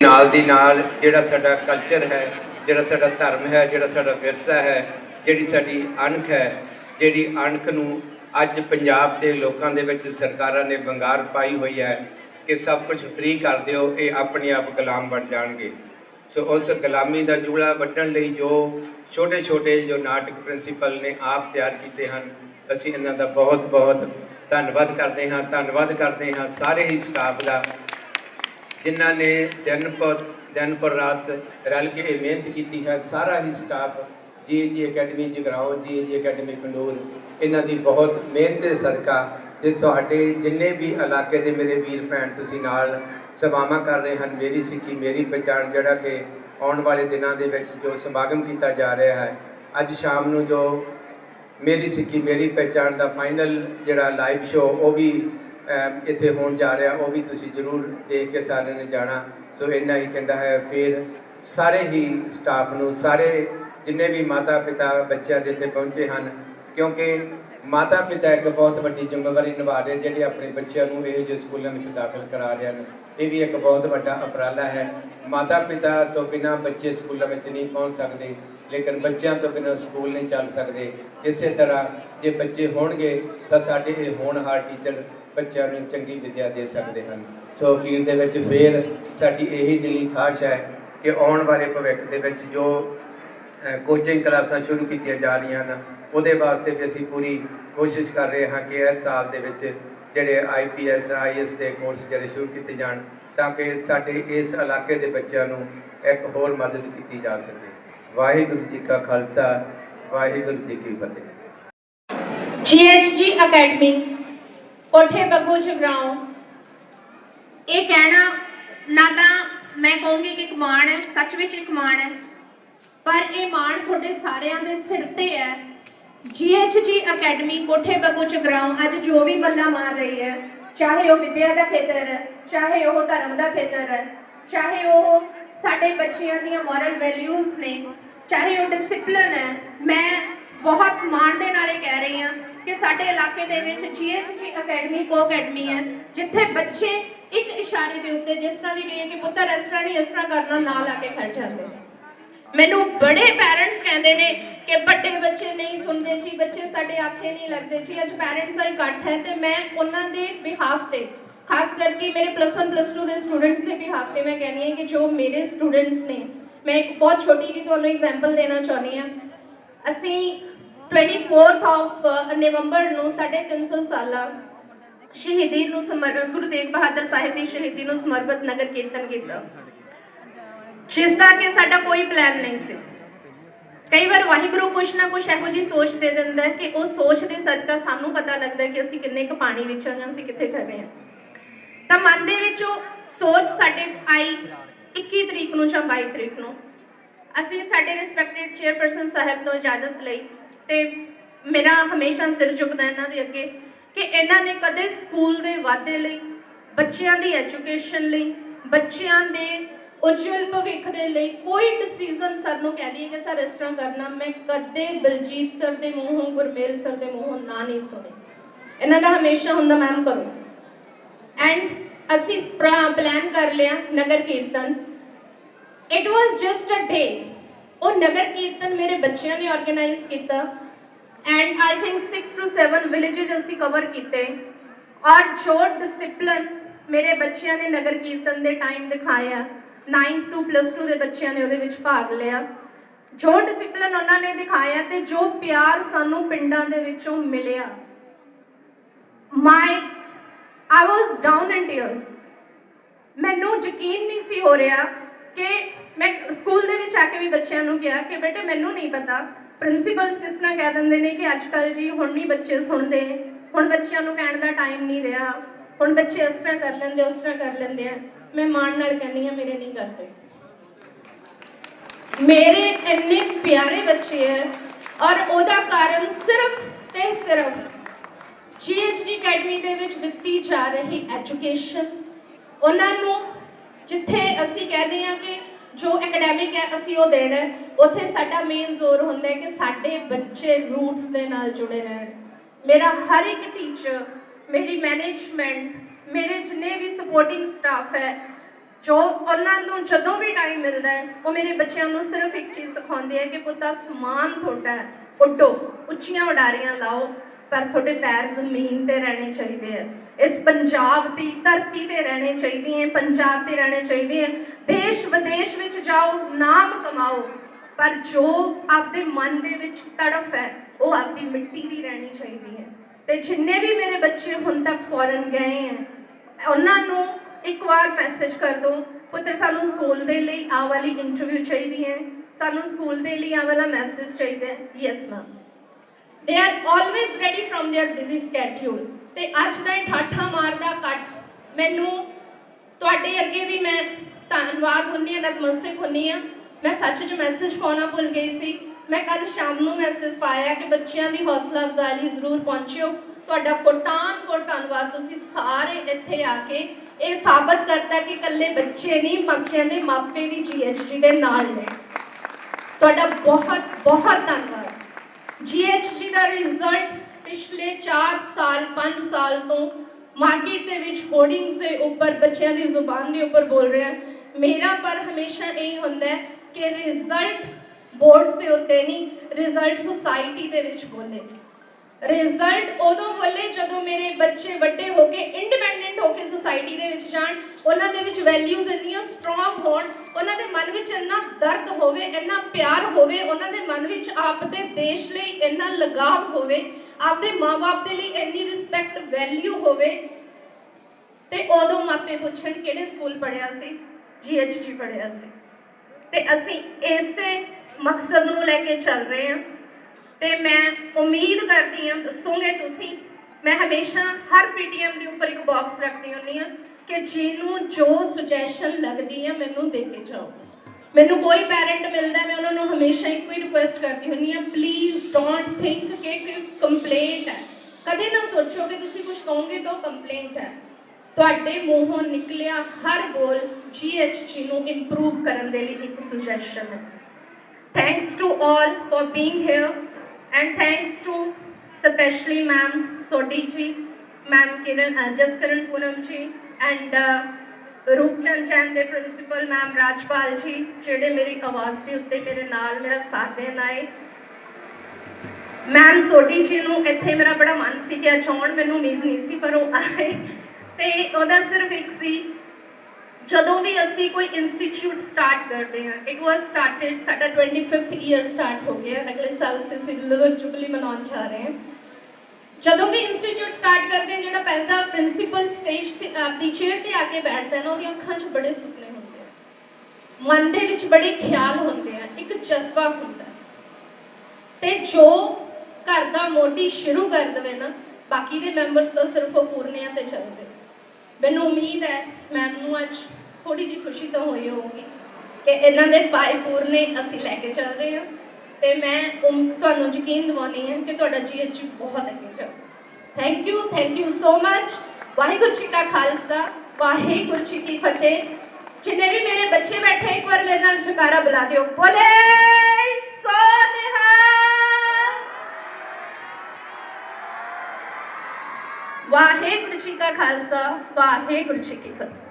ਨਾਲ ਦੀ ਨਾਲ ਜਿਹੜਾ ਸਾਡਾ ਕਲਚਰ ਹੈ, ਜਿਹੜਾ ਸਾਡਾ ਧਰਮ ਹੈ, ਜਿਹੜਾ ਸਾਡਾ ਵਿਰਸਾ ਹੈ, ਜਿਹੜੀ ਸਾਡੀ ਅਣਖ ਹੈ, ਜਿਹੜੀ ਅਣਖ ਨੂੰ ਅੱਜ ਪੰਜਾਬ ਦੇ ਲੋਕਾਂ ਦੇ ਵਿੱਚ ਸਰਕਾਰਾਂ ਨੇ ਬੰਗਾਰ ਪਾਈ ਹੋਈ ਹੈ ਕਿ ਸਭ ਕੁਝ ਫ੍ਰੀ ਕਰ ਦਿਓ, ਇਹ ਆਪਣੇ ਆਪ ਗੁਲਾਮ ਬਣ ਜਾਣਗੇ। ਸੋ ਉਸ ਗੁਲਾਮੀ ਦਾ ਜੂੜਾ ਵੱਟਣ ਲਈ ਜੋ ਛੋਟੇ ਛੋਟੇ ਜੋ ਨਾਟਕ ਪ੍ਰਿੰਸੀਪਲ ਨੇ ਆਪ ਤਿਆਰ ਕੀਤੇ ਹਨ, ਅਸੀਂ ਇਹਨਾਂ ਦਾ ਬਹੁਤ ਬਹੁਤ ਧੰਨਵਾਦ ਕਰਦੇ ਹਾਂ, ਧੰਨਵਾਦ ਕਰਦੇ ਹਾਂ ਸਾਰੇ ਹੀ ਸਟਾਫ ਦਾ, ਜਿਨ੍ਹਾਂ ਨੇ ਦਿਨ ਪਰ ਦਿਨ ਪਰ ਰਾਤ ਰਲ ਕੇ ਇਹ ਮਿਹਨਤ ਕੀਤੀ ਹੈ, ਸਾਰਾ ਹੀ ਸਟਾਫ ਜੀ ਜੀ ਅਕੈਡਮੀ ਜਗਰਾਓ ਜੀ ਜੀ ਅਕੈਡਮੀ ਪੰਡੂਰ ਇਹਨਾਂ ਦੀ ਬਹੁਤ ਮਿਹਨਤ ਦੇ ਸਦਕਾ ਤੇ ਤੁਹਾਡੇ ਜਿੰਨੇ ਵੀ ਇਲਾਕੇ ਦੇ ਮੇਰੇ ਵੀਰ ਭੈਣ ਤੁਸੀਂ ਨਾਲ ਸੇਵਾਵਾਂ ਕਰ ਰਹੇ ਹਨ, ਮੇਰੀ ਸਿੱਖੀ, ਮੇਰੀ ਪਛਾਣ ਜਿਹੜਾ ਕਿ ਆਉਣ ਵਾਲੇ ਦਿਨਾਂ ਦੇ ਵਿੱਚ ਜੋ ਸਮਾਗਮ ਕੀਤਾ ਜਾ ਰਿਹਾ ਹੈ, ਅੱਜ ਸ਼ਾਮ ਨੂੰ ਜੋ ਮੇਰੀ ਸਿੱਖੀ, ਮੇਰੀ ਪਹਿਚਾਣ ਦਾ ਫਾਈਨਲ ਜਿਹੜਾ ਲਾਈਵ ਸ਼ੋਅ ਉਹ ਵੀ ਇੱਥੇ ਹੋਣ ਜਾ ਰਿਹਾ, ਉਹ ਵੀ ਤੁਸੀਂ ਜ਼ਰੂਰ ਦੇਖ ਕੇ ਸਾਰਿਆਂ ਨੇ ਜਾਣਾ। ਸੋ ਇੰਨਾ ਹੀ ਕਹਿੰਦਾ ਹੈ, ਫਿਰ ਸਾਰੇ ਹੀ ਸਟਾਫ ਨੂੰ, ਸਾਰੇ ਜਿੰਨੇ ਵੀ ਮਾਤਾ ਪਿਤਾ ਬੱਚਿਆਂ ਦੇ ਇੱਥੇ ਪਹੁੰਚੇ ਹਨ, ਕਿਉਂਕਿ ਮਾਤਾ ਪਿਤਾ ਇੱਕ ਬਹੁਤ ਵੱਡੀ ਜ਼ਿੰਮੇਵਾਰੀ ਨਿਭਾ ਰਹੇ ਜਿਹੜੇ ਆਪਣੇ ਬੱਚਿਆਂ ਨੂੰ ਇਹੋ ਜਿਹੇ ਸਕੂਲਾਂ ਵਿੱਚ ਦਾਖਲ ਕਰਾ ਰਹੇ ਹਨ। ਇਹ ਵੀ ਇੱਕ ਬਹੁਤ ਵੱਡਾ ਉਪਰਾਲਾ ਹੈ। ਮਾਤਾ ਪਿਤਾ ਤੋਂ ਬਿਨਾਂ ਬੱਚੇ ਸਕੂਲਾਂ ਵਿੱਚ ਨਹੀਂ ਪਹੁੰਚ ਸਕਦੇ, ਲੇਕਿਨ ਬੱਚਿਆਂ ਤੋਂ ਬਿਨਾਂ ਸਕੂਲ ਨਹੀਂ ਚੱਲ ਸਕਦੇ। ਇਸੇ ਤਰ੍ਹਾਂ ਜੇ ਬੱਚੇ ਹੋਣਗੇ, ਤਾਂ ਸਾਡੇ ਇਹ ਹੋਣਹਾਰ ਟੀਚਰ ਬੱਚਿਆਂ ਨੂੰ ਚੰਗੀ ਵਿਦਿਆ ਦੇ ਸਕਦੇ ਹਨ। ਸੋ ਅਖੀਰ ਦੇ ਵਿੱਚ ਫੇਰ ਸਾਡੀ ਇਹੀ ਦਿਲੀ ਖਾਸ਼ ਹੈ ਕਿ ਆਉਣ ਵਾਲੇ ਭਵਿੱਖ ਦੇ ਵਿੱਚ ਜੋ ਕੋਚਿੰਗ ਕਲਾਸਾਂ ਸ਼ੁਰੂ ਕੀਤੀਆਂ ਜਾ ਰਹੀਆਂ ਹਨ। ਉਹਦੇ ਵਾਸਤੇ ਵੀ ਅਸੀਂ ਪੂਰੀ ਕੋਸ਼ਿਸ਼ ਕਰ ਰਹੇ ਹਾਂ ਕਿ ਇਸ ਸਾਲ ਦੇ ਵਿੱਚ ਜਿਹੜੇ ਆਈਪੀਐਸ ਆਈਐਸ ਦੇ ਕੋਰਸ ਜਿਹੜੇ ਸ਼ੁਰੂ ਕੀਤੇ ਜਾਣ, ਤਾਂ ਕਿ ਸਾਡੇ ਇਸ ਇਲਾਕੇ ਦੇ ਬੱਚਿਆਂ ਨੂੰ ਇੱਕ ਹੋਰ ਮਦਦ ਕੀਤੀ ਜਾ ਸਕੇ। ਵਾਹਿਗੁਰੂ ਜੀ ਕਾ ਖਾਲਸਾ, ਵਾਹਿਗੁਰੂ ਜੀ ਕੀ ਫਤਿਹ। GHG ਅਕੈਡਮੀ ਕੋਠੇ ਬੱਗੂ ਜਗਰਾਉਂ। ਇਹ ਕਹਿਣਾ ਨਾ ਤਾਂ ਮੈਂ ਕਹੂੰਗੀ ਕਿ ਇੱਕ ਹੈ, ਸੱਚ ਵਿੱਚ ਇੱਕ ਮਾਣ ਹੈ। ਪਰ ਇਹ ਮਾਣ ਤੁਹਾਡੇ ਸਾਰਿਆਂ ਦੇ ਸਿਰ ਤੇ ਹੈ। GHG ਅਕੈਡਮੀ ਕੋਠੇ ਬੱਗੂ ਜਗਰਾਉਂ ਅੱਜ ਜੋ ਵੀ ਬੱਲਾ ਮਾਰ ਰਹੀ ਹੈ, ਚਾਹੇ ਉਹ ਵਿਦਿਆ ਦਾ ਖੇਤਰ ਹੈ, ਚਾਹੇ ਉਹ ਧਰਮ ਦਾ ਖੇਤਰ ਹੈ, ਚਾਹੇ ਉਹ ਸਾਡੇ ਬੱਚਿਆਂ ਦੀਆਂ ਮੋਰਲ ਵੈਲਿਊਜ਼ ਨੇ, ਚਾਹੇ ਉਹ ਡਿਸਪਲਿਨ ਹੈ, ਮੈਂ ਬਹੁਤ ਮਾਣ ਦੇ ਨਾਲ ਇਹ ਕਹਿ ਰਹੀ ਹਾਂ ਕਿ ਸਾਡੇ ਇਲਾਕੇ ਦੇ ਵਿੱਚ GHG ਅਕੈਡਮੀ ਕੋ ਅਕੈਡਮੀ ਹੈ, ਜਿੱਥੇ ਬੱਚੇ ਇੱਕ ਇਸ਼ਾਰੇ ਦੇ ਉੱਤੇ ਜਿਸ ਤਰ੍ਹਾਂ ਵੀ ਕਹੀਏ ਕਿ ਪੁੱਤਰ ਇਸ ਤਰ੍ਹਾਂ ਨਹੀਂ ਇਸ ਤਰ੍ਹਾਂ ਕਰਨਾ ਨਾਲ ਆ ਕੇ ਖੜ ਜਾਂਦੇ ਮੈਨੂੰ ਬੜੇ ਪੈਰੈਂਟਸ ਕਹਿੰਦੇ ਨੇ ਕਿ ਵੱਡੇ ਬੱਚੇ ਨਹੀਂ ਸੁਣਦੇ ਜੀ, ਬੱਚੇ ਸਾਡੇ ਆਖੇ ਨਹੀਂ ਲੱਗਦੇ ਜੀ। ਅੱਜ ਪੈਰੈਂਟਸ ਦਾ ਇਕੱਠ ਹੈ ਤੇ ਮੈਂ ਉਹਨਾਂ ਦੇ ਬਿਹਾਫ ਤੇ, ਖਾਸ ਕਰਕੇ ਮੇਰੇ ਪਲੱਸ 1 ਪਲੱਸ 2 ਦੇ ਸਟੂਡੈਂਟਸ ਦੇ ਬਿਹਾਫ ਤੇ ਮੈਂ ਕਹਿੰਦੀ ਹਾਂ ਕਿ ਜੋ ਮੇਰੇ ਸਟੂਡੈਂਟਸ ਨੇ, ਮੈਂ ਇੱਕ ਬਹੁਤ ਛੋਟੀ ਜੀ ਤੁਹਾਨੂੰ ਐਗਜ਼ਾਮਪਲ ਦੇਣਾ ਚਾਹੁੰਦੀ ਹਾਂ। ਅਸੀਂ 24th ਆਫ ਨਵੰਬਰ ਨੂੰ ਸਾਡੇ 300 ਸਾਲਾ ਸ਼ਹੀਦੀ ਨੂੰ ਸਮਰ, ਗੁਰੂ ਤੇਗ ਬਹਾਦਰ ਸਾਹਿਬ ਦੀ ਸ਼ਹੀਦੀ ਨੂੰ ਸਮਰਪਿਤ ਨਗਰ ਕੀਰਤਨ ਕੀਤਾ। ਜਿਸ ਦਾ ਕਿ ਸਾਡਾ ਕੋਈ ਪਲਾਨ ਨਹੀਂ ਸੀ। ਕਈ ਵਾਰ ਵਾਹਿਗੁਰੂ ਕੁਛ ਨਾ ਕੁਛ ਇਹੋ ਜੀ ਸੋਚ ਦੇ ਦਿੰਦਾ ਕਿ ਉਹ ਸੋਚ ਦੇ ਸਦਕਾ ਸਾਨੂੰ ਪਤਾ ਲੱਗਦਾ ਕਿ ਅਸੀਂ ਕਿੰਨੇ ਕੁ ਪਾਣੀ ਵਿੱਚ ਹਾਂ ਜਾਂ ਅਸੀਂ ਕਿੱਥੇ ਖੜੇ ਹਾਂ। ਤਾਂ ਮਨ ਦੇ ਵਿੱਚ ਉਹ ਸੋਚ ਸਾਡੇ ਆਈ 21 ਤਰੀਕ ਨੂੰ ਜਾਂ 22 ਤਰੀਕ ਨੂੰ। ਅਸੀਂ ਸਾਡੇ ਰਿਸਪੈਕਟਡ ਚੇਅਰਪਰਸਨ ਸਾਹਿਬ ਤੋਂ ਇਜਾਜ਼ਤ ਲਈ ਤੇ ਮੇਰਾ ਹਮੇਸ਼ਾ ਸਿਰ ਝੁਕਦਾ ਇਹਨਾਂ ਦੇ ਅੱਗੇ ਕਿ ਇਹਨਾਂ ਨੇ ਕਦੇ ਸਕੂਲ ਦੇ ਵਾਧੇ ਲਈ, ਬੱਚਿਆਂ ਦੀ ਐਜੂਕੇਸ਼ਨ ਲਈ, ਬੱਚਿਆਂ ਦੇ ਉਜਵਲ ਭਵਿੱਖ ਦੇ ਲਈ ਕੋਈ ਡਿਸੀਜਨ ਸਰ ਨੂੰ ਕਹਿ ਦਈਏ ਕਿ ਸਰ ਇਸ ਤਰ੍ਹਾਂ ਕਰਨਾ, ਮੈਂ ਕਦੇ ਬਲਜੀਤ ਸਰ ਦੇ ਮੂੰਹੋਂ, ਗੁਰਮੇਲ ਸਰ ਦੇ ਮੂੰਹੋਂ ਨਾ ਨਹੀਂ ਸੁਣੇ। ਇਹਨਾਂ ਦਾ ਹਮੇਸ਼ਾ ਹੁੰਦਾ ਮੈਮ ਕਰੋ। ਐਂਡ ਅਸੀਂ ਪਲਾਨ ਕਰ ਲਿਆ ਨਗਰ ਕੀਰਤਨ। ਇਟ ਵਾਸ ਜਸਟ ਅ ਡੇ ਉਹ ਨਗਰ ਕੀਰਤਨ ਮੇਰੇ ਬੱਚਿਆਂ ਨੇ ਆਰਗੇਨਾਈਜ਼ ਕੀਤਾ। And I think 6 to 7 villages ਅਸੀਂ ਕਵਰ ਕੀਤੇ। ਔਰ ਜੋ ਡਿਸਪਲਿਨ ਮੇਰੇ ਬੱਚਿਆਂ ਨੇ ਨਗਰ ਕੀਰਤਨ ਦੇ ਟਾਈਮ ਦਿਖਾਇਆ 9th ਟੂ ਪਲੱਸ 2 ਦੇ ਬੱਚਿਆਂ ਨੇ ਉਹਦੇ ਵਿੱਚ ਭਾਗ ਲਿਆ। ਜੋ ਡਿਸਪਲਿਨ ਉਹਨਾਂ ਨੇ ਦਿਖਾਇਆ ਤੇ ਜੋ ਪਿਆਰ ਸਾਨੂੰ ਪਿੰਡਾਂ ਦੇ ਵਿੱਚੋਂ ਮਿਲਿਆ। ਮਾਈ ਆਈ ਵਾਸ ਡਾਊਨ ਇਨ ਟੀਅਰਸ ਮੈਨੂੰ ਯਕੀਨ ਨਹੀਂ ਸੀ ਹੋ ਰਿਹਾ ਕਿ ਮੈਂ ਸਕੂਲ ਦੇ ਵਿੱਚ ਆ ਕੇ ਵੀ ਬੱਚਿਆਂ ਨੂੰ ਕਿਹਾ ਕਿ ਬੇਟੇ ਮੈਨੂੰ ਨਹੀਂ ਪਤਾ। ਪ੍ਰਿੰਸੀਪਲਸ ਕਿਸ ਤਰ੍ਹਾਂ ਕਹਿ ਦਿੰਦੇ ਨੇ ਕਿ ਅੱਜ ਕੱਲ ਜੀ ਹੁਣ ਨਹੀਂ ਬੱਚੇ ਸੁਣਦੇ, ਹੁਣ ਬੱਚਿਆਂ ਨੂੰ ਕਹਿਣ ਦਾ ਟਾਈਮ ਨਹੀਂ ਰਿਹਾ। ਹੁਣ ਬੱਚੇ ਇਸ ਤਰ੍ਹਾਂ ਕਰ ਲੈਂਦੇ, ਉਸ ਤਰ੍ਹਾਂ ਕਰ ਲੈਂਦੇ ਆ। ਮੈਂ ਮਾਣ ਨਾਲ ਕਹਿੰਦੀ ਆ ਮੇਰੇ ਨਹੀਂ ਕਰਦੇ। ਮੇਰੇ ਇੰਨੇ ਪਿਆਰੇ ਬੱਚੇ ਹੈ ਔਰ ਉਹਦਾ ਕਾਰਨ ਸਿਰਫ ਤੇ ਸਿਰਫ GHG ਅਕੈਡਮੀ ਦੇ ਵਿੱਚ ਦਿੱਤੀ ਜਾ ਰਹੀ ਐਜੂਕੇਸ਼ਨ ਉਹਨਾਂ ਨੂੰ ਜਿੱਥੇ ਅਸੀਂ ਕਹਿੰਦੇ ਆ ਕਿ ਜੋ ਐਕੈਡੈਮਿਕ ਹੈ, ਅਸੀਂ ਉਹ ਦੇਣਾ ਉੱਥੇ ਸਾਡਾ ਮੇਨ ਜ਼ੋਰ ਹੁੰਦਾ ਹੈ ਕਿ ਸਾਡੇ ਬੱਚੇ ਰੂਟਸ ਦੇ ਨਾਲ ਜੁੜੇ ਰਹਿਣ। ਮੇਰਾ ਹਰ ਇੱਕ ਟੀਚਰ ਮੇਰੀ ਮੈਨੇਜਮੈਂਟ ਮੇਰੇ ਜਿੰਨੇ ਵੀ ਸਪੋਰਟਿੰਗ ਸਟਾਫ ਹੈ, ਜੋ ਉਹਨਾਂ ਨੂੰ ਜਦੋਂ ਵੀ ਟਾਈਮ ਮਿਲਦਾ ਹੈ, ਉਹ ਮੇਰੇ ਬੱਚਿਆਂ ਨੂੰ ਸਿਰਫ ਇੱਕ ਚੀਜ਼ ਸਿਖਾਉਂਦੇ ਹੈ ਕਿ ਪੁੱਤਾ ਸਮਾਨ ਤੁਹਾਡਾ ਹੈ, ਉੱਡੋ, ਉੱਚੀਆਂ ਉਡਾਰੀਆਂ ਲਾਓ, ਪਰ ਤੁਹਾਡੇ ਪੈਰ ਜ਼ਮੀਨ ਤੇ ਰਹਿਣੇ ਚਾਹੀਦੇ ਆ ਇਸ ਪੰਜਾਬ ਦੀ ਧਰਤੀ ਤੇ ਰਹਿਣੇ ਚਾਹੀਦੇ ਹੈ, ਪੰਜਾਬ ਤੇ ਰਹਿਣੇ ਚਾਹੀਦੇ ਹੈ। ਦੇਸ਼ ਵਿਦੇਸ਼ ਵਿੱਚ ਜਾਓ, ਨਾਮ ਕਮਾਓ, ਪਰ ਜੋ ਆਪਦੇ ਮਨ ਦੇ ਵਿੱਚ ਤੜਫ ਹੈ, ਉਹ ਆਪਦੀ ਮਿੱਟੀ ਦੀ ਰਹਿਣੀ ਚਾਹੀਦੀ ਹੈ। ਤੇ ਜਿੰਨੇ ਵੀ ਮੇਰੇ ਬੱਚੇ ਹੁਣ ਤੱਕ ਫੋਰਨ ਗਏ ਹੈ ਉਹਨਾਂ ਨੂੰ ਇੱਕ ਵਾਰ ਮੈਸੇਜ ਕਰ ਦਿਓ ਪੁੱਤਰ ਸਾਨੂੰ ਸਕੂਲ ਦੇ ਲਈ ਆਹ ਵਾਲੀ ਇੰਟਰਵਿਊ ਚਾਹੀਦੀ ਹੈ ਸਾਨੂੰ ਸਕੂਲ ਦੇ ਲਈ ਆਹ ਵਾਲਾ ਮੈਸੇਜ ਚਾਹੀਦਾ ਹੈ yes ma'am they are always ready from their busy schedule ਤੇ ਅੱਜ ਦਾ ਇਹ ਠਾਠਾ ਮਾਰਦਾ ਕੱਟ ਮੈਨੂੰ ਤੁਹਾਡੇ ਅੱਗੇ ਵੀ ਮੈਂ ਧੰਨਵਾਦ ਹੁੰਨੀ ਆ ਨਤਮਸਤਕ ਹੁੰਨੀ ਆ ਮੈਂ ਸੱਚ ਚ ਮੈਸੇਜ ਪਾਉਣਾ ਭੁੱਲ ਗਈ ਸੀ ਮੈਂ ਕੱਲ ਸ਼ਾਮ ਨੂੰ ਮੈਸੇਜ ਪਾਇਆ ਕਿ ਬੱਚਿਆਂ ਦੀ ਹੌਸਲਾ ਅਫਜ਼ਾਈ ਜ਼ਰੂਰ ਪਹੁੰਚਿਓ ਤੁਹਾਡਾ ਕੋਟਾਨ ਕੋਟ ਧੰਨਵਾਦ। ਤੁਸੀਂ ਸਾਰੇ ਇੱਥੇ ਆ ਕੇ ਇਹ ਸਾਬਤ ਕਰਤਾ ਕਿ ਇਕੱਲੇ ਬੱਚੇ ਨਹੀਂ, ਬੱਚਿਆਂ ਦੇ ਮਾਪੇ ਵੀ ਜੀਐਚਜੀ ਦੇ ਨਾਲ ਨੇ। ਤੁਹਾਡਾ ਬਹੁਤ ਬਹੁਤ ਧੰਨਵਾਦ। ਜੀਐਚਜੀ ਦਾ ਰਿਜ਼ਲਟ ਪਿਛਲੇ 4 ਸਾਲ 5 ਸਾਲ ਤੋਂ ਮਾਰਕੀਟ ਦੇ ਵਿੱਚ ਹੋਰਡਿੰਗਸ ਦੇ ਉੱਪਰ, ਬੱਚਿਆਂ ਦੀ ਜ਼ੁਬਾਨ ਦੇ ਉੱਪਰ ਬੋਲ ਰਿਹਾ ਮੇਰਾ ਪਰ ਹਮੇਸ਼ਾ ਇਹ ਹੁੰਦਾ ਹੈ ਕਿ ਰਿਜ਼ਲਟ ਬੋਰਡਸ ਦੇ ਉੱਤੇ ਨਹੀਂ ਰਿਜ਼ਲਟ ਸੁਸਾਇਟੀ ਦੇ ਵਿੱਚ ਬੋਲੇ। ਰਿਜ਼ਲਟ ਉਦੋਂ ਬੋਲੇ ਜਦੋਂ ਮੇਰੇ ਬੱਚੇ ਵੱਡੇ ਹੋ ਕੇ ਇੰਡੀਪੈਂਡੈਂਟ ਹੋ ਕੇ ਸੁਸਾਇਟੀ ਦੇ ਵਿੱਚ ਜਾਣ, ਉਹਨਾਂ ਦੇ ਵਿੱਚ ਵੈਲਿਊਜ਼ ਇੰਨੀਆਂ ਸਟਰੋਂਗ ਹੋਣ, ਉਹਨਾਂ ਦੇ ਮਨ ਵਿੱਚ ਇੰਨਾ ਦਰਦ ਹੋਵੇ, ਇੰਨਾ ਪਿਆਰ ਹੋਵੇ, ਉਹਨਾਂ ਦੇ ਮਨ ਵਿੱਚ ਆਪਦੇ ਦੇਸ਼ ਲਈ ਇੰਨਾ ਲਗਾਵ ਹੋਵੇ, ਆਪਦੇ ਮਾਪੇ ਦੇ ਲਈ ਇੰਨੀ ਰਿਸਪੈਕਟ ਵੈਲਿਊ ਹੋਵੇ, ਤੇ ਉਦੋਂ ਮਾਪੇ ਪੁੱਛਣ ਕਿਹੜੇ ਸਕੂਲ ਪੜਿਆ ਸੀ? ਜੀਐਚਜੀ ਪੜਿਆ ਸੀ। ਤੇ ਅਸੀਂ ਇਸੇ ਮਕਸਦ ਨੂੰ ਲੈ ਕੇ ਚੱਲ ਰਹੇ ਹਾਂ। ਤੇ ਮੈਂ ਉਮੀਦ ਕਰਦੀ ਹਾਂ ਦੱਸੋਗੇ ਤੁਸੀਂ, ਮੈਂ ਹਮੇਸ਼ਾ ਹਰ ਪੀਟੀਐਮ ਦੇ ਉੱਪਰ ਇੱਕ ਬਾਕਸ ਰੱਖਦੀ ਹੁੰਦੀ ਹਾਂ ਕਿ ਜਿਹਨੂੰ ਜੋ ਸੁਜੈਸ਼ਨ ਲੱਗਦੀ ਹੈ ਮੈਨੂੰ ਦੇ ਕੇ ਜਾਓ। ਮੈਨੂੰ ਕੋਈ ਪੈਰੈਂਟ ਮਿਲਦਾ, ਮੈਂ ਉਹਨਾਂ ਨੂੰ ਹਮੇਸ਼ਾ ਇੱਕੋ ਹੀ ਰਿਕੁਐਸਟ ਕਰਦੀ ਹੁੰਦੀ ਹਾਂ ਪਲੀਜ਼ ਡੋਂਟ ਥਿੰਕ ਕਿ ਕੋਈ ਕੰਪਲੇਂਟ ਹੈ। ਕਦੇ ਨਾ ਸੋਚੋ ਕਿ ਤੁਸੀਂ ਕੁਝ ਕਹੋਗੇ ਤਾਂ ਕੰਪਲੇਂਟ ਹੈ। ਤੁਹਾਡੇ ਮੂੰਹੋਂ ਨਿਕਲਿਆ ਹਰ ਬੋਲ ਜੀਐਚਜੀ ਨੂੰ ਇੰਪਰੂਵ ਕਰਨ ਦੇ ਲਈ ਇੱਕ ਸੁਜੈਸ਼ਨ ਹੈ। Thanks to all for being here and thanks to specially ma'am Sodhi ji ma'am Kiran Jaskaran Poonam ji and ਰੂਪਚੰਦ ਚੈਨ ਦੇ ਪ੍ਰਿੰਸੀਪਲ ਮੈਮ ਰਾਜਪਾਲ ਜੀ ਜਿਹੜੇ ਮੇਰੀ ਆਵਾਜ਼ ਦੇ ਉੱਤੇ ਮੇਰੇ ਨਾਲ ਮੇਰਾ ਸਾਥ ਦੇਣ ਆਏ। ਮੈਮ ਸੋਢੀ ਜੀ ਨੂੰ ਇੱਥੇ ਮੇਰਾ ਬੜਾ ਮਨ ਸੀ ਕਿ ਅਚਾਉਣ ਮੈਨੂੰ ਉਮੀਦ ਨਹੀਂ ਸੀ ਪਰ ਉਹ ਆਏ। ਤੇ ਉਹਦਾ ਸਿਰਫ ਇੱਕ ਸੀ ਜਦੋਂ ਵੀ ਅਸੀਂ ਕੋਈ ਇੰਸਟੀਚਿਊਟ ਸਟਾਰਟ ਕਰਦੇ ਹਾਂ ਇਟ ਵਾਸ ਸਟਾਰਟਡ ਸਾਡਾ 25th ਈਅਰ ਸਟਾਰਟ ਹੋ ਗਿਆ, ਅਗਲੇ ਸਾਲ ਅਸੀਂ ਸਿਲਵਰ ਜੁਬਲੀ ਮਨਾਉਣ ਜਾ ਰਹੇ ਹਾਂ। ਜਦੋਂ ਵੀ ਇੰਸਟੀਚਿਊਟ ਸਟਾਰਟ ਕਰਦੇ ਹਾਂ, ਜਿਹੜਾ ਪਹਿਲਾ ਪ੍ਰਿੰਸੀਪਲ ਸਟੇਜ ਤੇ ਆਪਦੀ ਚੇਅਰ ਤੇ ਆ ਕੇ ਬੈਠਦਾ ਨਾ, ਉਹਦੀਆਂ ਅੱਖਾਂ 'ਚ ਬੜੇ ਸੁਪਨੇ ਹੁੰਦੇ ਆ। ਮਨ ਦੇ ਵਿੱਚ ਬੜੇ ਖਿਆਲ ਹੁੰਦੇ ਆ, ਇੱਕ ਜਜ਼ਬਾ ਹੁੰਦਾ ਤੇ ਜੋ ਘਰ ਦਾ ਮੋਢੀ ਸ਼ੁਰੂ ਕਰ ਦਵੇ ਨਾ, ਬਾਕੀ ਦੇ ਮੈਂਬਰਸ ਤਾਂ ਸਿਰਫ ਉਹ ਪੂਰਨਿਆਂ ਤੇ ਚੱਲਦੇ। ਮੈਨੂੰ ਉਮੀਦ ਹੈ ਮੈਮ ਨੂੰ ਅੱਜ ਥੋੜੀ ਜਿਹੀ ਖੁਸ਼ੀ ਤਾਂ ਹੋਈ ਹੋਊਗੀ ਕਿ ਇਹਨਾਂ ਦੇ ਪਾਏ ਪੂਰਨੇ ਅਸੀਂ ਲੈ ਕੇ ਚੱਲ ਰਹੇ ਹਾਂ। ਤੇ ਮੈਂ ਤੁਹਾਨੂੰ ਯਕੀਨ ਦਿਵਾਉਣੀ ਹੈ ਕਿ ਤੁਹਾਡਾ ਜੀਐਚਜੀ ਬਹੁਤ ਅੱਗੇ ਜਾਊ। Thank you thank you so much Waheguru ji ਕਾ ਖਾਲਸਾ, ਵਾਹਿਗੁਰੂ ਜੀ ਕੀ ਫਤਿਹ। ਜਿੰਨੇ ਵੀ ਮੇਰੇ ਬੱਚੇ ਬੈਠੇ, ਇੱਕ ਵਾਰ ਮੇਰੇ ਨਾਲ ਜਕਾਰਾ ਬੁਲਾ ਦਿਓ। ਬੋਲੇ ਸੋਨਿਹਾ ਵਾਹਿਗੁਰੂ ਜੀ ਕਾ ਖਾਲਸਾ, ਵਾਹਿਗੁਰੂ ਜੀ ਕੀ ਫਤਿਹ।